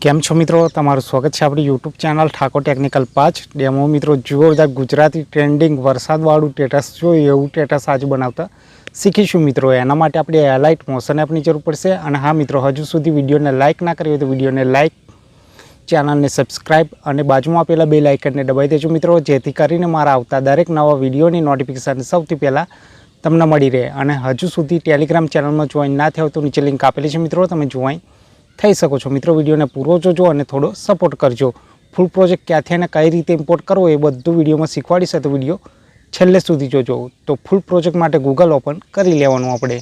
કેમ છો મિત્રો? તમારું સ્વાગત છે આપણી યુટ્યુબ ચેનલ ઠાકોર ટેકનિકલ પાંચ ડેમો મિત્રો, જોરદાર ગુજરાતી ટ્રેન્ડિંગ વરસાદવાળું ટેટસ જોઈએ એવું ટેટસ આજે બનાવતા શીખીશું મિત્રો. એના માટે આપણે એલાઇટ મોશન એપની જરૂર પડશે. અને હા મિત્રો, હજુ સુધી વિડીયોને લાઇક ના કરી હોય તો વિડીયોને લાઇક ચેનલને સબસ્ક્રાઇબ અને બાજુમાં આપેલા બે લાઇકનને દબાવી દેજો મિત્રો. જેથી કરીને મારા આવતા દરેક નવા વિડીયોની નોટિફિકેશન સૌથી પહેલાં તમને મળી રહે. અને હજુ સુધી ટેલિગ્રામ ચેનલમાં જોઈન ના થયો તો નીચે લિંક આપેલી છે મિત્રો. તમે જોઈન થઈ શકો છો. મિત્રો, વિડીયોને પૂરો જોજો અને થોડો સપોર્ટ કરજો. ફૂલ પ્રોજેક્ટ ક્યાંથી અને કઈ રીતે ઇમ્પોર્ટ કરવો એ બધું વિડીયોમાં શીખવાડીશ તો વીડિયો છેલ્લે સુધી જોજો. તો ફૂલ પ્રોજેક્ટ માટે ગૂગલ ઓપન કરી લેવાનું આપણે.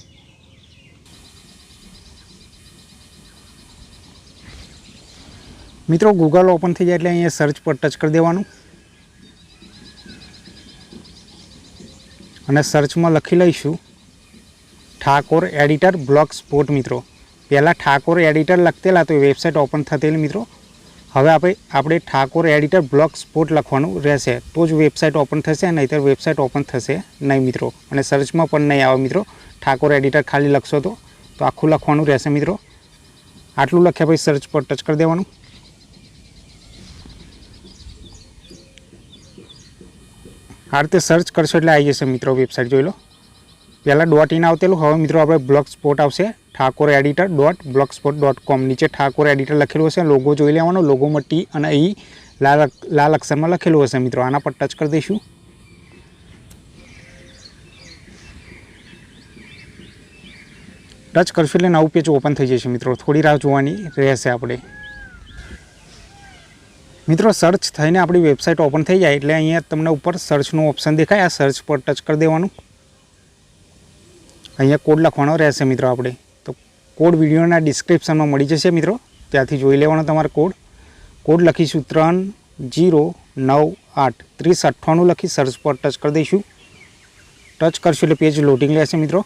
મિત્રો ગૂગલ ઓપન થઈ જાય એટલે અહીંયા સર્ચ પર ટચ કરી દેવાનું. અને સર્ચમાં લખી લઈશું ઠાકોર એડિટર બ્લોગ સ્પોટ મિત્રો. પહેલાં ઠાકોર એડિટર લખતેલા તો વેબસાઇટ ઓપન થતેલી મિત્રો. હવે આપણે આપણે ઠાકોર એડિટર બ્લોક સ્પોટ લખવાનું રહેશે. તો જ વેબસાઇટ ઓપન થશે નહીંતર વેબસાઇટ ઓપન થશે નહીં મિત્રો. અને સર્ચમાં પણ નહીં આવે મિત્રો. ઠાકોર એડિટર ખાલી લખશો તો. તો આખું લખવાનું રહેશે મિત્રો. આટલું લખ્યા પછી સર્ચ પર ટચ કરી દેવાનું. આ રીતે સર્ચ કરશો એટલે આવી જશે મિત્રો વેબસાઇટ જોઈ લો. પહેલાં ડોટ ઇન આવતેલું. હવે મિત્રો આપણે બ્લોક સ્પોટ આવશે. Thakor editor dot blog spot dot com નીચે ઠાકોર એડિટર લખેલું હશે. લોગો જોઈ લેવાનો. લોગોમાં ટી અને ઈ લાલ લાલ અક્ષરમાં લખેલું હશે મિત્રો. આના પર ટચ કરી દઈશું. ટચ કરશું એટલે નવું પેજ ઓપન થઈ જશે મિત્રો. થોડી રાહ જોવાની રહેશે આપણે. મિત્રો સર્ચ થઈને આપણી વેબસાઇટ ઓપન થઈ જાય એટલે અહીંયા તમને ઉપર સર્ચનું ઓપ્શન દેખાય. આ સર્ચ પર ટચ કરી દેવાનું. અહીંયા કોડ લખવાનો રહેશે મિત્રો આપણે. તો કોડ વિડીયોના ડિસ્ક્રિપ્શનમાં મળી જશે મિત્રો. ત્યાંથી જોઈ લેવાનો તમારો કોડ કોડ લખીશું ત્રણ જીરો નવ આઠ ત્રીસ અઠ્ઠાણું લખી સર્ચ પર ટચ કરી દઈશું. ટચ કરશું એટલે પેજ લોડિંગ લેશે મિત્રો.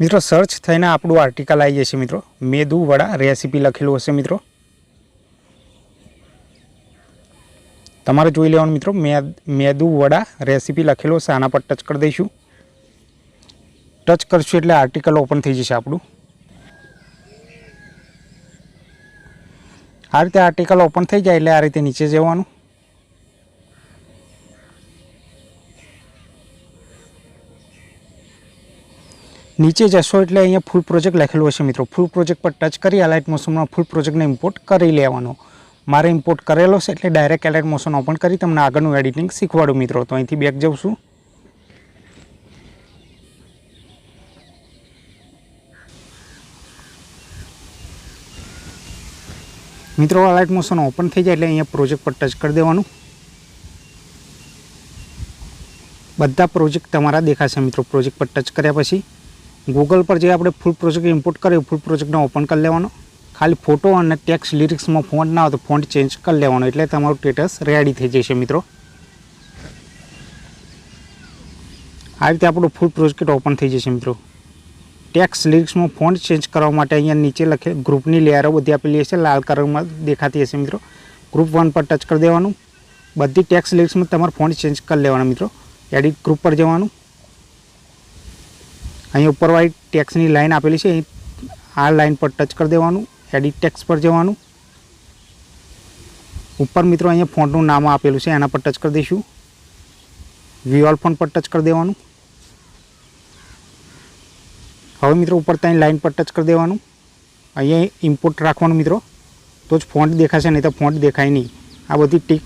મિત્રો સર્ચ થઈને આપણું આર્ટિકલ આવી જશે મિત્રો. મેદુ વડા રેસીપી લખેલું હશે મિત્રો. તમારે જોઈ લેવાનું મિત્રો. મેદ વડા રેસીપી લખેલું હશે. આના પર ટચ કરી દઈશું. ટચ કરશું એટલે આર્ટિકલ ઓપન થઈ જશે આપણું. આ રીતે આર્ટિકલ ઓપન થઈ જાય એટલે આ રીતે નીચે જવાનું. નીચે જશો એટલે અહીંયા ફૂલ પ્રોજેક્ટ લખેલું હશે મિત્રો. ફૂલ પ્રોજેક્ટ પર ટચ કરી અલાઇટ મોશનમાં ફૂલ પ્રોજેક્ટને ઇમ્પોર્ટ કરી લેવાનો. મારે ઇમ્પોર્ટ કરેલો છે એટલે ડાયરેક્ટ એલાઇટ મોશન ઓપન કરી તમને આગળનું એડિટિંગ શીખવાડું મિત્રો. તો અહીંથી બેક જઉં છું. મિત્રો અલાઇટ મોશન ઓપન થઈ જાય એટલે અહીંયા પ્રોજેક્ટ પર ટચ કરી દેવાનું. બધા પ્રોજેક્ટ તમારા દેખાશે મિત્રો પ્રોજેક્ટ પર ટચ કર્યા પછી. ગૂગલ પર જે આપણે ફૂલ પ્રોજેક્ટ ઇમ્પોર્ટ કર્યો ફૂલ પ્રોજેક્ટને ઓપન કરી લેવાનો. ખાલી ફોટો અને ટેક્સ લિરિક્સમાં ફોન્ટ ના હોય તો ફોન્ટ ચેન્જ કરી લેવાનો, એટલે તમારું સ્ટેટસ રેડી થઈ જશે મિત્રો. આ રીતે આપણું ફૂલ પ્રોજેક્ટ ઓપન થઈ જશે મિત્રો. ટેક્સ લિરિક્સમાં ફોન્ટ ચેન્જ કરવા માટે અહીંયા નીચે લખે ગ્રુપની લેયરો બધી આપેલી હશે, લાલ કલરમાં દેખાતી હશે મિત્રો. ગ્રુપ વન પર ટચ કરી દેવાનું. બધી ટેક્સ લિરિક્સમાં તમારે ફોન્ટ ચેન્જ કરી લેવાના મિત્રો. એડિટ ગ્રુપ પર જવાનું. અહીં ઉપરવાળી ટેક્સની લાઈન આપેલી છે, અહીં આ લાઈન પર ટચ કરી દેવાનું. એડિટ ટેક્સ પર જવાનું. ઉપર મિત્રો અહીંયા ફોન્ટનું નામ આપેલું છે, એના પર ટચ કરી દઈશું. વિઓલ ફોન પર ટચ કરી દેવાનું. હવે મિત્રો ઉપર ત્યાં લાઈન પર ટચ કરી દેવાનું. અહીંયા ઇમ્પોર્ટ રાખવાનું મિત્રો. તો જ ફોન્ટ દેખાશે, નહીં તો ફોન્ટ દેખાય નહીં. આ બધી ટીક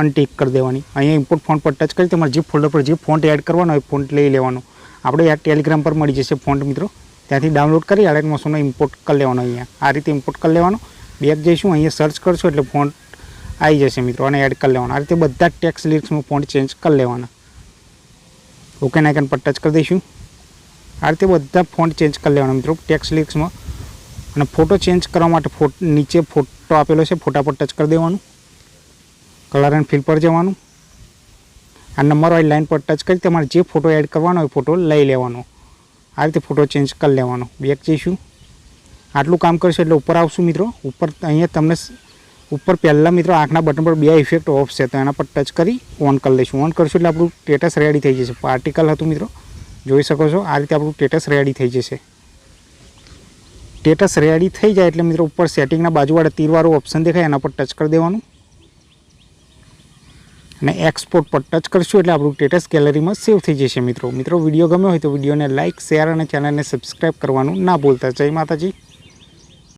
અનટીક કરી દેવાની. અહીંયા ઇમ્પોર્ટ ફોન્ટ પર ટચ કરી, તમારે જે ફોલ્ડર પર જે ફોન્ટ એડ કરવાનો હોય ફોન્ટ લઈ લેવાનો. આપણે આ ટેલિગ્રામ પર મળી જશે ફોન્ટ મિત્રો. ત્યાંથી ડાઉનલોડ કરી આલેટ મોશનનો ઇમ્પોર્ટ કરી લેવાનો અહીંયા. આ રીતે ઇમ્પોર્ટ કરી લેવાનો. બેક જઈશું, અહીંયા સર્ચ કરશું એટલે ફોન્ટ આવી જશે મિત્રો અને એડ કરી લેવાનો. આ રીતે બધા ટેક્સ લિરિક્સમાં ફોન્ટ ચેન્જ કરી લેવાના. ઓકે નાઇકન પર ટચ કરી દઈશું. આ રીતે બધા ફોન્ટ ચેન્જ કરી લેવાના મિત્રો ટેક્સ લિક્સમાં અને ફોટો ચેન્જ કરવા માટે ફોટ નીચે ફોટો આપેલો છે, ફોટા પર ટચ કરી દેવાનું. કલર એન્ડ ફિલ પર જવાનું. આ નંબર લાઇન પર ટચ કરી, તમારે જે ફોટો એડ કરવાનો હોય ફોટો લઈ લેવાનો. આ રીતે ફોટો ચેન્જ કરી લેવાનો. બેક જઈશું આટલું કામ કરશો એટલે ઉપર આવશું મિત્રો. ઉપર અહીંયા તમને ઉપર પહેલાં મિત્રો આંખના બટન પર બે ઇફેક્ટ ઓફ છે, તો એના પર ટચ કરી ઓન કરી લઈશું. ઓન કરશું એટલે આપણું સ્ટેટસ રેડી થઈ જશે. પાર્ટિકલ હતું મિત્રો. જોઈ શકો છો, આ રીતે આપણું સ્ટેટસ રેડી થઈ જશે. સ્ટેટસ રેડી થઈ જાય એટલે મિત્રો ઉપર સેટિંગના બાજુવાળા તીરવાળું ઓપ્શન દેખાય, એના પર ટચ કરી દેવાનું. અને એક્સપોર્ટ પર ટચ કરશું એટલે આપણું સ્ટેટસ ગેલેરીમાં સેવ થઈ જશે મિત્રો. મિત્રો વીડિયો ગમ્યો હોય તો વિડીયોને લાઇક શેર અને ચેનલને સબસ્ક્રાઈબ કરવાનું ના ભૂલતા. જય માતાજી.